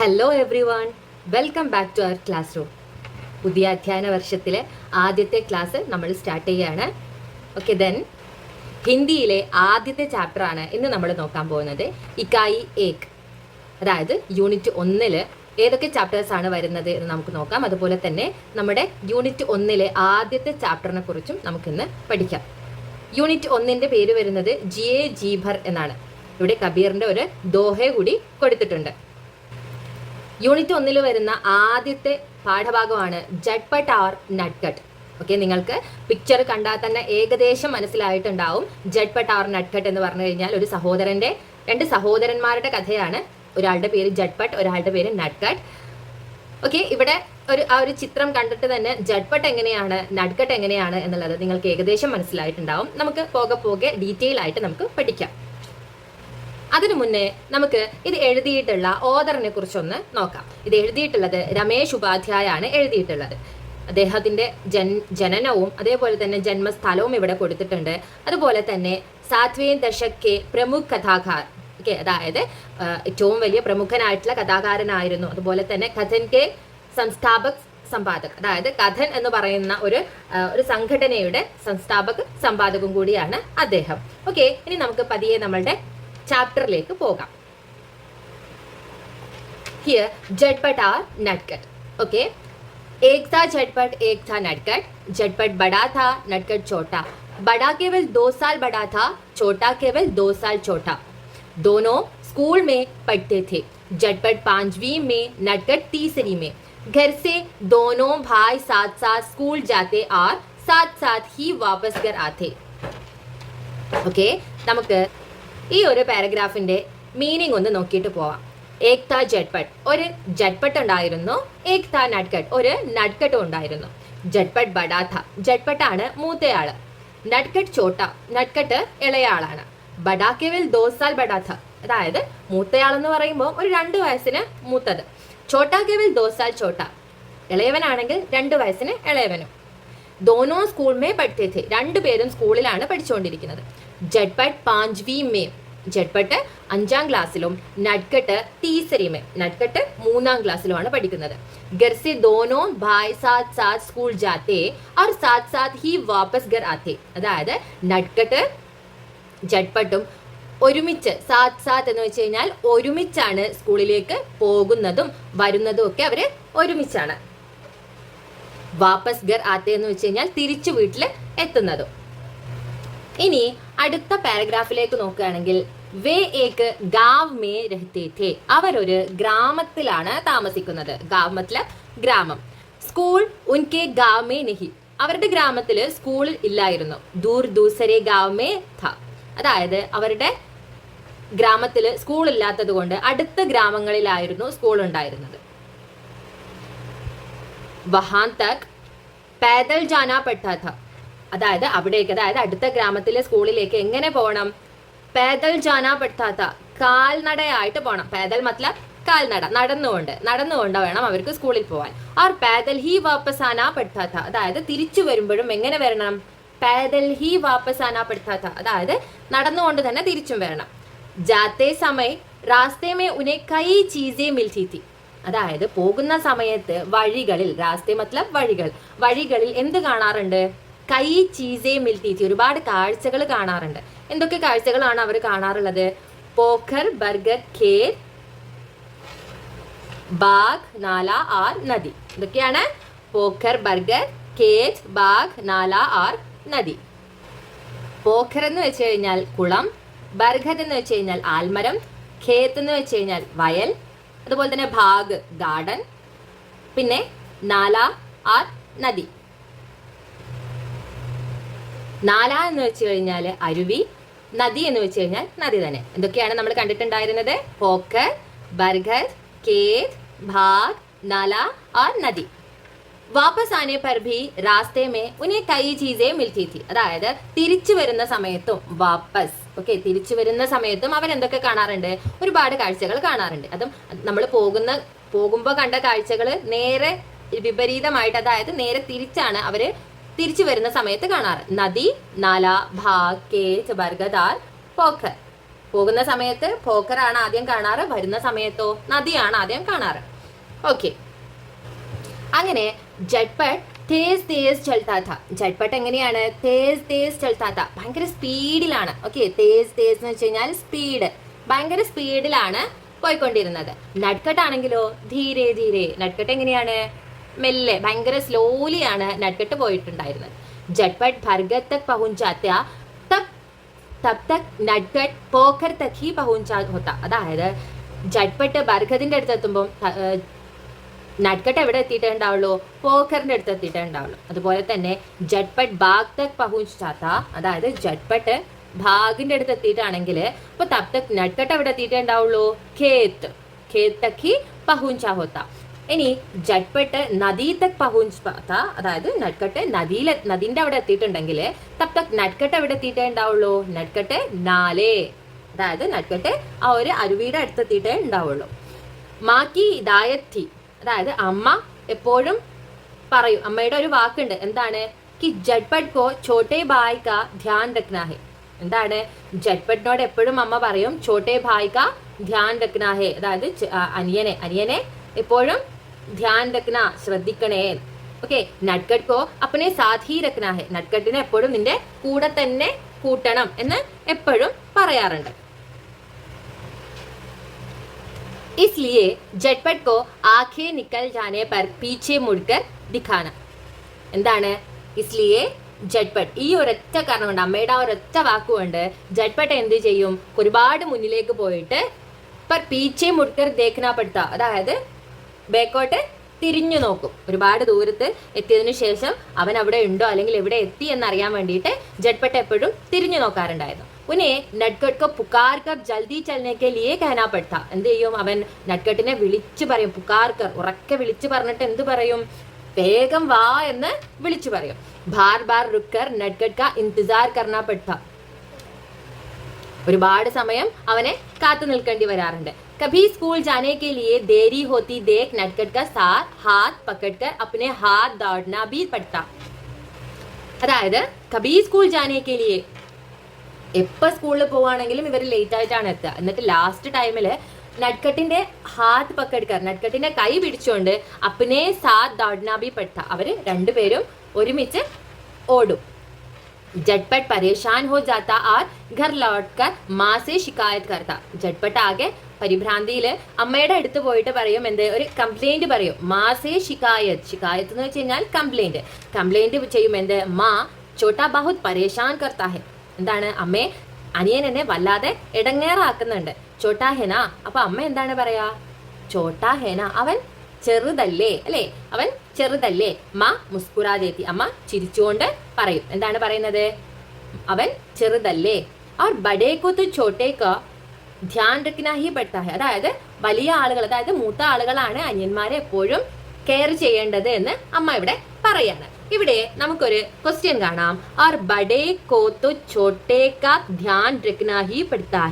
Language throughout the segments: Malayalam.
Hello everyone welcome back to our classroom പുതിയ അധ്യയന വർഷത്തിലെ ആദ്യത്തെ ക്ലാസ് നമ്മൾ സ്റ്റാർട്ട് ചെയ്യുകയാണ്. ഓക്കെ ദെൻ ഹിന്ദിയിലെ ആദ്യത്തെ ചാപ്റ്റർ ആണ് ഇന്ന് നമ്മൾ നോക്കാൻ പോകുന്നത്. ഇക്കായി ഏക്. അതായത് യൂണിറ്റ് ഒന്നിൽ ഏതൊക്കെ ചാപ്റ്റേഴ്സ് ആണ് വരുന്നത് എന്ന് നമുക്ക് നോക്കാം. അതുപോലെ തന്നെ നമ്മുടെ യൂണിറ്റ് ഒന്നിലെ ആദ്യത്തെ ചാപ്റ്ററിനെ കുറിച്ചും നമുക്കിന്ന് പഠിക്കാം. യൂണിറ്റ് ഒന്നിന്റെ പേര് വരുന്നത് ജി എ ജീഭർ എന്നാണ്. ഇവിടെ കബീറിന്റെ ഒരു ദോഹ കൂടി കൊടുത്തിട്ടുണ്ട്. യൂണിറ്റ് ഒന്നിൽ വരുന്ന ആദ്യത്തെ പാഠഭാഗമാണ് ജഡ്പട്ട് ആർ നട്ട്കട്ട് ഓക്കെ നിങ്ങൾക്ക് പിക്ചർ കണ്ടാൽ തന്നെ ഏകദേശം മനസ്സിലായിട്ടുണ്ടാവും ജഡ്പട്ട് ആർ നട്ട്കട്ട് എന്ന് പറഞ്ഞു കഴിഞ്ഞാൽ ഒരു സഹോദരന്റെ രണ്ട് സഹോദരന്മാരുടെ കഥയാണ്. ഒരാളുടെ പേര് ജഡ്പട്ട് ഒരാളുടെ പേര് നട്ട്കട്ട് ഓക്കെ ഇവിടെ ഒരു ആ ഒരു ചിത്രം കണ്ടിട്ട് തന്നെ ജഡ്പട്ട് എങ്ങനെയാണ് നട്ട്കട്ട് എങ്ങനെയാണ് എന്നുള്ളത് നിങ്ങൾക്ക് ഏകദേശം മനസ്സിലായിട്ടുണ്ടാവും. നമുക്ക് പോകെ പോകെ ഡീറ്റെയിൽ ആയിട്ട് നമുക്ക് പഠിക്കാം. അതിനു മുന്നേ നമുക്ക് ഇത് എഴുതിയിട്ടുള്ള ഓദറിനെ കുറിച്ചൊന്ന് നോക്കാം. ഇത് എഴുതിയിട്ടുള്ളത് രമേശ് ഉപാധ്യായ ആണ് എഴുതിയിട്ടുള്ളത്. അദ്ദേഹത്തിന്റെ ജൻ ജനനവും അതേപോലെ തന്നെ ജന്മസ്ഥലവും ഇവിടെ കൊടുത്തിട്ടുണ്ട്. അതുപോലെ തന്നെ സാത്വേൻ ദശക്കെ പ്രമുഖ കഥാകാർ കെ അതായത് ഏറ്റവും വലിയ പ്രമുഖനായിട്ടുള്ള കഥാകാരനായിരുന്നു. അതുപോലെ തന്നെ കഥൻ കെ സംസ്ഥാപക് സമ്പാദക് അതായത് കഥൻ എന്ന് പറയുന്ന ഒരു ഒരു സംഘടനയുടെ സംസ്ഥാപക് സമ്പാദകം കൂടിയാണ് അദ്ദേഹം. ഓക്കെ ഇനി നമുക്ക് പതിയെ നമ്മളുടെ ചാപ്റ്ററിലേക്ക് പോകാം ഹിയർ झटपट आर नटकट ओके एक था झटपट एक था नटकट झटपट बड़ा था नटकट छोटा बड़ा केवल दो साल बड़ा था छोटा केवल दो साल छोटा दोनों स्कूल में पढ़ते थे झटपट पांचवी में नटकट तीसरी में घर से दोनों भाई साथ साथ स्कूल जाते और साथ साथ ही वापस घर आते ഓക്കെ നമുക്ക് ഈ ഒരു പാരഗ്രാഫിന്റെ മീനിങ് ഒന്ന് നോക്കിയിട്ട് പോവാം. ഏക്ത ജഡ്പട്ട്. ഒരു ജഡ്പട്ട് ഉണ്ടായിരുന്നു. ഏക്ത നഡ്കട്ട് ഒരു നഡ്കട്ടും ഉണ്ടായിരുന്നു. ജഡ്പട്ട് ബഡാഥ. ജഡ്പട്ടാണ് മൂത്തയാൾ. നഡ്കട്ട് ചോട്ട. നഡ്കട്ട് ഇളയാളാണ്. ബഡാക്കേവിൽ ദോസാൽ ബഡാഥ. അതായത് മൂത്തയാളെന്ന് പറയുമ്പോൾ ഒരു രണ്ട് വയസ്സിന് മൂത്തത്. ചോട്ടാക്കേവിൽ ദോസാൽ ചോട്ട. ഇളയവനാണെങ്കിൽ രണ്ട് വയസ്സിന് ഇളയവനും. ദോനോ സ്കൂൾ മേ പഠിത്തേ രണ്ടുപേരും സ്കൂളിലാണ് പഠിച്ചുകൊണ്ടിരിക്കുന്നത് ജഡ്പട്ട് പാഞ്ച്വി മേ. ജഡ്പട്ട് അഞ്ചാം ക്ലാസ്സിലും നഡ്കട്ട് തീസരിമെ നഡ്കട്ട് മൂന്നാം ക്ലാസ്സിലുമാണ് പഠിക്കുന്നത്. ഗർസെ ദോനോ ഭായ് സാത് സാത് സ്കൂൾ ജാത്തേ അവർ സാത് സാത് ഹി വാപ്പസ് ഗർ ആത്തേ. അതായത് നഡ്കട്ട് ജഡ്പട്ടും ഒരുമിച്ച് സാത് സാത് എന്ന് വെച്ച് കഴിഞ്ഞാൽ ഒരുമിച്ചാണ് സ്കൂളിലേക്ക് പോകുന്നതും വരുന്നതും ഒക്കെ അവർ ഒരുമിച്ചാണ്. വാപ്പസ് ഗർ ആത്തേ എന്ന് വെച്ച് കഴിഞ്ഞാൽ തിരിച്ചു വീട്ടിൽ എത്തുന്നതും. ഇനി അടുത്ത പാരഗ്രാഫിലേക്ക് നോക്കുകയാണെങ്കിൽ വേ ഏക്ക് ഗാവ് മേ രഹത്തെ ഥേ. അവരൊരു ഗ്രാമത്തിലാണ് താമസിക്കുന്നത്. ഗാവ് മത്ലബ് ഗ്രാമം. സ്കൂൾ ഉൻകെ ഗാവ് മേ നെഹി. അവരുടെ ഗ്രാമത്തിൽ സ്കൂൾ ഇല്ലായിരുന്നു. ദൂർ ദൂസരെ ഗാവ് മേ ഥ. അതായത് അവരുടെ ഗ്രാമത്തിൽ സ്കൂൾ ഇല്ലാത്തത് കൊണ്ട് അടുത്ത ഗ്രാമങ്ങളിലായിരുന്നു സ്കൂൾ ഉണ്ടായിരുന്നത്. വഹാൻ തക് പാദൽ ജാനാ പെട്ടാ അതായത് അവിടേക്ക് അതായത് അടുത്ത ഗ്രാമത്തിലെ സ്കൂളിലേക്ക് എങ്ങനെ പോകണം? പേദൽ ജാനാ പെടുത്താത്ത കാൽനടയായിട്ട് പോകണം പേദൽ മത്ലബ് കാൽനട. നടന്നുകൊണ്ട് നടന്നുകൊണ്ട് വേണം അവർക്ക് സ്കൂളിൽ പോകാൻ ആർ പേദൽ ഹി വാപ്പസ് ആനാ പെട്ടാത്ത അതായത് തിരിച്ചു വരുമ്പോഴും എങ്ങനെ വരണം? പേദൽ ഹി വാപ്പസ് ആനാ പെട്ടാത്ത അതായത് നടന്നുകൊണ്ട് തന്നെ തിരിച്ചും വരണം. ജാത്തെ സമയ റാസ്തേമേ ഉനെ കൈ ചീസേ മിൽത്തി അതായത് പോകുന്ന സമയത്ത് വഴികളിൽ രാസ്തേ മത്ലബ് വഴികൾ. വഴികളിൽ എന്ത് കാണാറുണ്ട്? കൈ ചീസേ മിൽത്തീറ്റി ഒരുപാട് കാഴ്ചകൾ കാണാറുണ്ട്. എന്തൊക്കെ കാഴ്ചകളാണ് അവർ കാണാറുള്ളത്? പോഖർ ബർഗർ ഖേർ ബാഗ് നാല ആർ നദി. ഇതൊക്കെയാണ് പോഖർ ബർഗർ കേജ് ബാഗ് നാല ആർ നദി. പോഖർ എന്ന് വെച്ച് കഴിഞ്ഞാൽ കുളം ബർഗർ എന്ന് വെച്ച് കഴിഞ്ഞാൽ ആൽമരം ഖേത്ത് എന്ന് വെച്ച് കഴിഞ്ഞാൽ വയൽ അതുപോലെ തന്നെ ഭാഗ് ഗാർഡൻ പിന്നെ നാല ആർ നദി. നാല എന്ന് വെച്ച് കഴിഞ്ഞാൽ അരുവി നദി എന്ന് വെച്ച് കഴിഞ്ഞാൽ നദി തന്നെ. എന്തൊക്കെയാണ് നമ്മൾ കണ്ടിട്ടുണ്ടായിരുന്നത്? പോക്കർ ബർഗർ കേത് ഭാഗ് നല ഓർ നദി. വാപ്പസ് ആനെ പർഭി രാസ്തേ മേ ഉനെ കൈ ചീസേ മിൽത്തി തി അതായത് തിരിച്ചു വരുന്ന സമയത്തും വാപ്പസ് ഓക്കെ തിരിച്ചു വരുന്ന സമയത്തും അവൻ എന്തൊക്കെ കാണാറുണ്ട്? ഒരുപാട് കാഴ്ചകൾ കാണാറുണ്ട്. അതും നമ്മൾ പോകുന്ന പോകുമ്പോൾ കണ്ട കാഴ്ചകൾ നേരെ വിപരീതമായിട്ട് അതായത് നേരെ തിരിച്ചാണ് അവർ തിരിച്ചു വരുന്ന സമയത്ത് കാണാറ്. നദി നാല ഭാഗ് ബർഗദാർ പോഖർ. പോകുന്ന സമയത്ത് പോക്കറാണ് ആദ്യം കാണാറ് വരുന്ന സമയത്തോ നദിയാണ് ആദ്യം കാണാറ്. ഓക്കെ. അങ്ങനെ ജഡ്പട്ട് തേസ് തേസ് ചൽത്താത്ത ജഡ്പട്ട് എങ്ങനെയാണ്? തേസ് തേസ് ചൽത്താത്ത ഭയങ്കര സ്പീഡിലാണ്. ഓക്കെ തേസ് തേസ് എന്ന് വെച്ച് കഴിഞ്ഞാൽ സ്പീഡ്. ഭയങ്കര സ്പീഡിലാണ് പോയിക്കൊണ്ടിരുന്നത്. നട്ട്കട്ട് ആണെങ്കിലോ ധീരെ ധീരെ. നഡ്കട്ട് എങ്ങനെയാണ്? മെല്ലെ ഭയങ്കര സ്ലോലിയാണ് നട്ടിട്ട് പോയിട്ടുണ്ടായിരുന്നത്. ജഡ്പട്ട് ഭർഗത്ത് പഹുഞ്ചാത്ത തക് തക് അതായത് ജഡ്പട്ട് ബർഗത്തിന്റെ അടുത്ത് എത്തുമ്പോൾ നട്കട്ട് എവിടെ എത്തിയിട്ടുണ്ടാവുള്ളൂ പോക്കറിന്റെ അടുത്ത് എത്തിയിട്ടുണ്ടാവുള്ളൂ അതുപോലെ തന്നെ ജഡ്പട്ട് ബാഗ് തക് പഹുഞ്ചാത്ത അതായത് ജഡ്പട്ട് ഭാഗിന്റെ അടുത്ത് എത്തിയിട്ടാണെങ്കിൽ അപ്പൊ തപ്തക് നട്കട്ട് എവിടെ എത്തിയിട്ടേ ഉണ്ടാവുള്ളൂ? ഖേത്ത് തക്കി പഹുഞ്ചാ ഹോത്ത. ഇനി ജഡ്പെട്ട് നദീ തക് പहुंचाത്ത അതായത് നട്കട്ട് നദിയിൽ നദിന്റെ അവിടെ എത്തിയിട്ടുണ്ടെങ്കിൽ തപ് തക് നട്ട്കട്ട് എവിടെ എത്തിയിട്ടേ ഉണ്ടാവുള്ളൂ? നട്കട്ട് നാലേ. അതായത് നട്കട്ട് ആ ഒരു അരുവിയുടെ അടുത്ത് എത്തിയിട്ടേ ഉണ്ടാവുള്ളൂ. മാക്കി ദായത്തി. അതായത് അമ്മ എപ്പോഴും പറയും അമ്മയുടെ ഒരു വാക്കുണ്ട്. എന്താണ്? കി ജഡ്പട്ട് കോ ഛോട്ടെ ഭായ് കാ ധ്യാൻ രക്നാഹെ. എന്താണ്? ജഡ്പട്ടിനോട് എപ്പോഴും അമ്മ പറയും ഛോട്ടെ ഭായ് കാ ധ്യാൻ രക്നാഹെ. അതായത് അനിയനെ അനിയനെ എപ്പോഴും ധ്യാൻ രഖ്ന ശ്രദ്ധിക്കണേ ഓക്കെ നട്ട്കട്ട് കോ അപ്പനെ സാധി രഖ്നാ ഹെ നട്ട്കട്ടിനെ എപ്പോഴും നിന്റെ കൂടെ തന്നെ കൂട്ടണം എന്ന് എപ്പോഴും പറയാറുണ്ട് इसलिए झटपट को आंखें निकल जाने पर पीछे मुड़कर दिखाना എന്താണ് ഇസ്ലിയെ ജഡ്പട്ട് ഈ ഒരൊറ്റ കാരണം കൊണ്ട് അമ്മയുടെ ആ ഒരൊറ്റ വാക്കുകൊണ്ട് ജഡ്പട്ട് എന്ത് ചെയ്യും ഒരുപാട് മുന്നിലേക്ക് പോയിട്ട് പർ പീച്ചെ മുടുക്കർ ദേഖനാപ്പെടുത്ത അതായത് ബേക്കോട്ട് തിരിഞ്ഞു നോക്കും. ഒരുപാട് ദൂരത്ത് എത്തിയതിനു ശേഷം അവൻ അവിടെ ഉണ്ടോ അല്ലെങ്കിൽ എവിടെ എത്തി എന്നറിയാൻ വേണ്ടിയിട്ട് ജഡ്പട്ട് എപ്പോഴും തിരിഞ്ഞു നോക്കാറുണ്ടായിരുന്നു. ഉനെ നട്ട്കട്ട് പുക്കാർ കർ ജൽദി ചലനയ്ക്ക് ലിയേ കഹനാ കഹനാപ്പെടുത്ത എന്ത് ചെയ്യും അവൻ നട്ട്കട്ടിനെ വിളിച്ചു പറയും. പുക്കാർ കർ ഉറക്കെ വിളിച്ചു പറഞ്ഞിട്ട് എന്ത് പറയും? വേഗം വാ എന്ന് വിളിച്ചു പറയും. ബാർ ബാർ റുക്കർ നട്ട്കട്ട് ഇന്തിസാർ കർണ പെട്ട ഒരുപാട് സമയം അവനെ കാത്തു നിൽക്കേണ്ടി വരാറുണ്ട്. കഭി സ്കൂൾ जाने के लिए देरी होती देख नटकट का साथ हाथ पकड़कर अपने हाथ दौड़ना भी पड़ता അതായത് കബി സ്കൂൾ ജാനെ കെ ലിയെ എപ്പോ സ്കൂളിൽ പോവാണെങ്കിലും ഇവർ ലേറ്റ് ആയിട്ടാണ് എത്തുക എന്നിട്ട് ലാസ്റ്റ് ടൈമില് നട്ട്കട്ടിന്റെ ഹാത്ത് പക്കെടുക്കാർ നട്ട്കട്ടിന്റെ കൈ പിടിച്ചുകൊണ്ട് അപ്പനെ സാത്ത് ദൗഡ്നാബി പെട്ട അവര് രണ്ടുപേരും ഒരുമിച്ച് ഓടും झटपट परेशान हो जाता और घर लौटकर മാ സെ ശിക്കായത് करता झटपट ആകെ പരിഭ്രാന്തിയില് അമ്മയുടെ അടുത്ത് പോയിട്ട് പറയും എന്ത് ഒരു കംപ്ലൈന്റ് പറയും മാസേ ശിക്കായത് ശിക്കായത്ത് എന്ന് വെച്ച് കഴിഞ്ഞാൽ കംപ്ലൈന്റ് കംപ്ലൈന്റ് ചെയ്യും എന്ത് മാ ചോട്ടാ ബഹുത് പരേഷാൻ കർത്താ ഹെ എന്താണ് അമ്മേ അനിയൻ എന്നെ വല്ലാതെ ഇടങ്ങേറാക്കുന്നുണ്ട് ചോട്ടാ ഹെന അപ്പൊ അമ്മ എന്താണ് പറയാ ചോട്ടാ ഹേന അവൻ ചെറുതല്ലേ? അല്ലേ? അവൻ ചെറുതല്ലേ? മ മുസ്കുറാദേത്തി അമ്മ ചിരിച്ചുകൊണ്ട് പറയും. എന്താണ് പറയുന്നത്? അവൻ ചെറുതല്ലേ? അവർ ബഡേക്കൊത്ത് ചോട്ടേക്ക് ധ്യാൻ റക്കിനാഹി പെട്ടാഹി. അതായത് വലിയ ആളുകൾ അതായത് മൂത്ത ആളുകളാണ് അന്യന്മാരെ എപ്പോഴും കെയർ ചെയ്യേണ്ടത് എന്ന് അമ്മ ഇവിടെ പറയാണ്. ഇവിടെ നമുക്കൊരു ക്വസ്റ്റ്യൻ കാണാം. അവർ ബഡേ കോത്തു ചോട്ടേ കാ ധ്യാൻ രഖ്നാ ഹി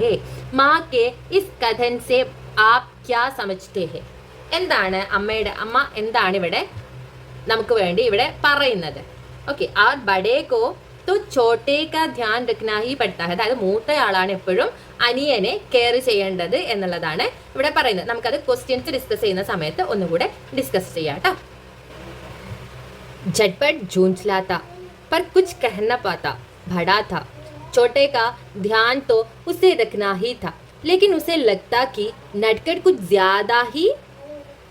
ഹേ മാ കെ ഇസ് കഥൻ സെ ആപ് ക്യാ സമജ്തേ ഹേ എന്താണ് അമ്മയുടെ അമ്മ എന്താണ് ഇവിടെ നമുക്ക് വേണ്ടി ഇവിടെ പറയുന്നത് ഓക്കെ ആ ബഡേക്കോ तो छोटे का ध्यान रखना ही पड़ता है അതായത് മൂത്തയാളാണ് എപ്പോഴും അനിയനെ കെയർ ചെയ്യേണ്ടത് എന്നുള്ളതാണ് ഇവിടെ പറയുന്നത് നമുക്കത് ക്വസ്റ്റ്യൻസ് ഡിസ്കസ് ചെയ്യുന്ന സമയത്ത് ഒന്നുകൂടെ ഡിസ്കസ് ചെയ്യാം കേട്ടോ झटपट झूंझ लाता पर कुछ कह न पाता बड़ा था छोटे का ध्यान तो उसे रखना ही था लेकिन उसे लगता कि नटकट कुछ ज्यादा ही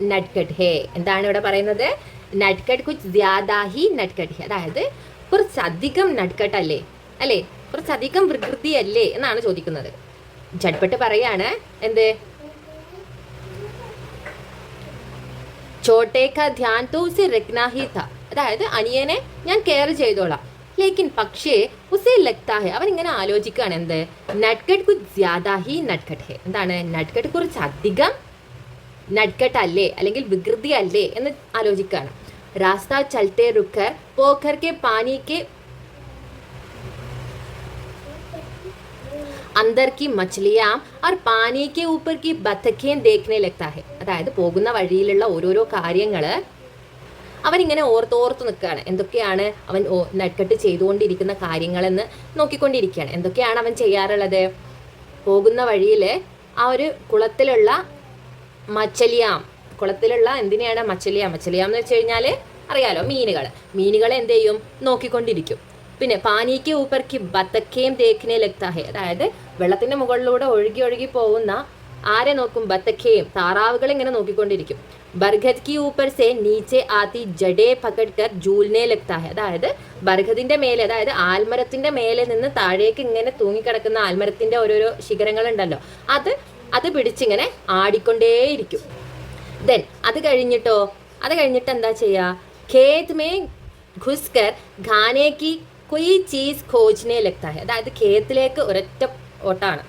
നട്ട്കട്ട് ഹേ. എന്താണ് ഇവിടെ പറയുന്നത്? നട്ട്കട്ട് കുച്ച് ദ്യാദാഹി നട്ട്കട്ട് ഹേ. അതായത് കുറച്ചധികം നട്ട്കട്ട് അല്ലേ? കുറച്ചധികം വികൃതി അല്ലേ എന്നാണ് ചോദിക്കുന്നത്. ജഡ്പട്ട് പറയാണ് എന്ത്? ചോട്ടേക്ക ധ്യാൻ തോ ഉസെ രഖ്നാ ഹി ഥ. അതായത് അനിയനെ ഞാൻ കെയർ ചെയ്തോളാം. ലേക്കിൻ പക്ഷേ ഉസേ ലഗ്താ ഹെ. അവൻ ഇങ്ങനെ ആലോചിക്കുകയാണ് എന്ത്? നട്ട്കട്ട് കുച്ച് ജ്യാദാ ഹി നട്ട്കട്ട് ഹെ. എന്താണ്? നട്ട്കട്ട് കുറച്ച് അധികം നഡ്കട്ടല്ലേ അല്ലെങ്കിൽ വികൃതി അല്ലേ എന്ന് ആലോചിക്കുകയാണ് റാസ്ത ചൽത്തെ റുഖർ പോഖർ കെ പാനിക്ക് അന്തർക്കി കി മച്ചിലിയാം ആർ പാനിക്ക് ഊപ്പർക്ക് കി ബത്തക്കേം ദേഖനെ ലക്താഹെ അതായത് പോകുന്ന വഴിയിലുള്ള ഓരോരോ കാര്യങ്ങൾ അവനിങ്ങനെ ഓർത്തോർത്ത് നിൽക്കുകയാണ് എന്തൊക്കെയാണ് അവൻ നട്കട്ട് ചെയ്തുകൊണ്ടിരിക്കുന്ന കാര്യങ്ങളെന്ന് നോക്കിക്കൊണ്ടിരിക്കുകയാണ് എന്തൊക്കെയാണ് അവൻ ചെയ്യാറുള്ളത്? പോകുന്ന വഴിയിൽ ആ ഒരു കുളത്തിലുള്ള മച്ചലിയാം. കുളത്തിലുള്ള എന്തിനെയാണ് മച്ചലിയാം? മച്ചലിയാം എന്ന് വെച്ച് കഴിഞ്ഞാൽ അറിയാലോ മീനുകൾ മീനുകൾ എന്ത് ചെയ്യും? നോക്കിക്കൊണ്ടിരിക്കും. പിന്നെ പാനിക്ക് ഊപ്പർക്ക് ബത്തക്കേം തേക്കിനെ ലക്താഹെ. അതായത് വെള്ളത്തിന്റെ മുകളിലൂടെ ഒഴുകി ഒഴുകി പോകുന്ന ആരെ നോക്കും? ബത്തക്കേയും താറാവുകൾ ഇങ്ങനെ നോക്കിക്കൊണ്ടിരിക്കും. ബർഗദ് കി ഊപ്പർ സെ നീച്ചെ ആത്തി ജഡേ പകഡ്കർ ജൂലിനെ ലക്താഹെ. അതായത് ബർഗദിന്റെ മേലെ അതായത് ആൽമരത്തിന്റെ മേലെ നിന്ന് താഴേക്ക് ഇങ്ങനെ തൂങ്ങിക്കിടക്കുന്ന ആൽമരത്തിന്റെ ഓരോരോ ശിഖരങ്ങൾ ഉണ്ടല്ലോ അത് അത് പിടിച്ചിങ്ങനെ ആടിക്കൊണ്ടേയിരിക്കും. ദെൻ അത് കഴിഞ്ഞിട്ടോ? അത് കഴിഞ്ഞിട്ട് എന്താ ചെയ്യുക ഖേത് മേ ഘുസ്കർ ഖാനേക്ക് കൊയ് ചീസ് ഖോജ്നെ ലക്താഹെ അതായത് ഖേത്തിലേക്ക് ഒരൊറ്റ ഓട്ടാണ്.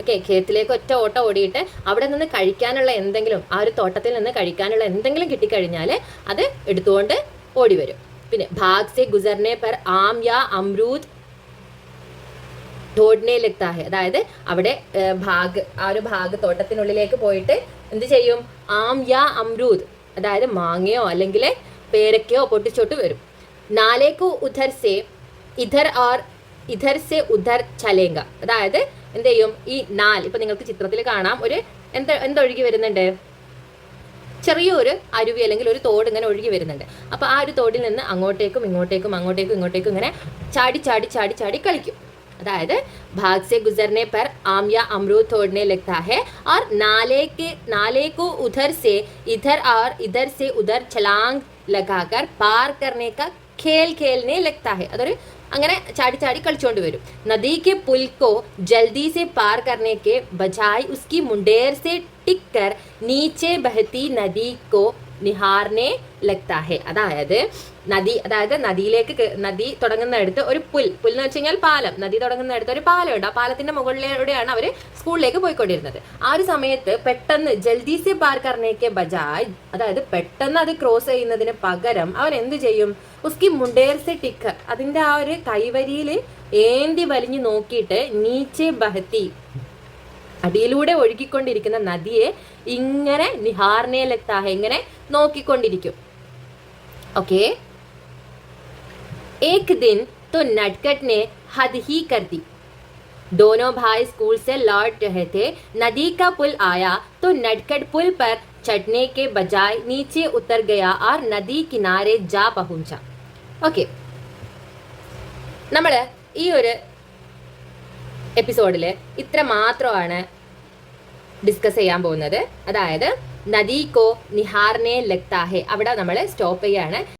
ഓക്കെ ഖേത്തിലേക്ക് ഒറ്റ ഓട്ടം ഓടിയിട്ട് അവിടെ നിന്ന് കഴിക്കാനുള്ള എന്തെങ്കിലും ആ ഒരു തോട്ടത്തിൽ നിന്ന് കഴിക്കാനുള്ള എന്തെങ്കിലും കിട്ടിക്കഴിഞ്ഞാൽ അത് എടുത്തുകൊണ്ട് ഓടി വരും പിന്നെ ഭാഗ്സെ ഗുസർനെ പെർ ആം യാ അമ്രൂദ് തോടിനെ ലഗ്താ ഹെ അതായത് അവിടെ ഭാഗ് ആ ഒരു ഭാഗ് തോട്ടത്തിനുള്ളിലേക്ക് പോയിട്ട് എന്ത് ചെയ്യും? ആം യാ അമ്രൂദ്. അതായത് മാങ്ങയോ അല്ലെങ്കിൽ പേരക്കയോ പൊട്ടിച്ചോട്ട് വരും. നാലേക്കു ഉധർ സേ ഇധർ ആർ ഇധർ സെ ഉധർ ചലേങ്ക. അതായത് എന്ത് ചെയ്യും? ഈ നാൽ ഇപ്പൊ നിങ്ങൾക്ക് ചിത്രത്തിൽ കാണാം. ഒരു എന്ത് എന്തൊഴുകി വരുന്നുണ്ട്? ചെറിയൊരു അരുവി അല്ലെങ്കിൽ ഒരു തോട് ഇങ്ങനെ ഒഴുകി വരുന്നുണ്ട്. അപ്പോൾ ആ ഒരു തോടിൽ നിന്ന് അങ്ങോട്ടേക്കും ഇങ്ങോട്ടേക്കും അങ്ങോട്ടേക്കും ഇങ്ങോട്ടേക്കും ഇങ്ങനെ ചാടി ചാടി ചാടി ചാടി കളിക്കും. അതായത് ഭാഗ് से गुजरने पर आम या अमरूद तोड़ने लगता है और नाले के नाले को उधर से इधर और इधर से उधर छलांग लगाकर पार करने का खेल खेलने लगता है അതൊരു അങ്ങനെ ചാടി ചാടി കളിച്ചുകൊണ്ട് വരും നദി के पुल को जल्दी से पार करने के बजाय उसकी मुंडेर से टिक कर नीचे बहती नदी को നിഹാറിനെ ലഗ്താ ഹെ. അതായത് നദി അതായത് നദിയിലേക്ക് നദി തുടങ്ങുന്നിടത്ത് ഒരു പുൽ. പുൽ എന്ന് വെച്ച് കഴിഞ്ഞാൽ പാലം. നദി തുടങ്ങുന്നിടത്ത് ഒരു പാലമുണ്ട്. ആ പാലത്തിന്റെ മുകളിലൂടെയാണ് അവർ സ്കൂളിലേക്ക് പോയിക്കൊണ്ടിരുന്നത്. ആ ഒരു സമയത്ത് പെട്ടെന്ന് ജൽദി സെ കർണേക്ക് ബജായ് അതായത് പെട്ടെന്ന് അത് ക്രോസ് ചെയ്യുന്നതിന് പകരം അവൻ എന്ത് ചെയ്യും? ഉസ്കി മുണ്ടേർ സെ ടിക്കർ അതിന്റെ ആ ഒരു കൈവരിയിൽ ഏന്തി വലിഞ്ഞു നോക്കിയിട്ട് നീച്ചെ ബഹത്തി. അടിയിലൂടെ ഒഴുകിക്കൊണ്ടിരിക്കുന്ന നദിയെ ഇങ്ങനെ നിഹാറിനെ ലത്താഹ ഇങ്ങനെ നോക്കിക്കൊണ്ടിരിക്കും ഓക്കെ एक दिन तो नटखट ने हद ही कर दी दोनों भाई स्कूल से लौट रहे थे नदी का पुल आया तो नटखट पुल पर चढ़ने के बजाय नीचे उतर गया और नदी किनारे जा पहुंचा ഓക്കെ നമ്മൾ ഈ ഒരു എപ്പിസോഡിൽ ഇത്ര മാത്രമാണ് ഡിസ്കസ് ചെയ്യാൻ പോകുന്നത്. അതായത് നദീക്കോ നിഹാറിനെ ലക്താഹെ. അവിടെ നമ്മൾ സ്റ്റോപ്പ് ചെയ്യാണ്.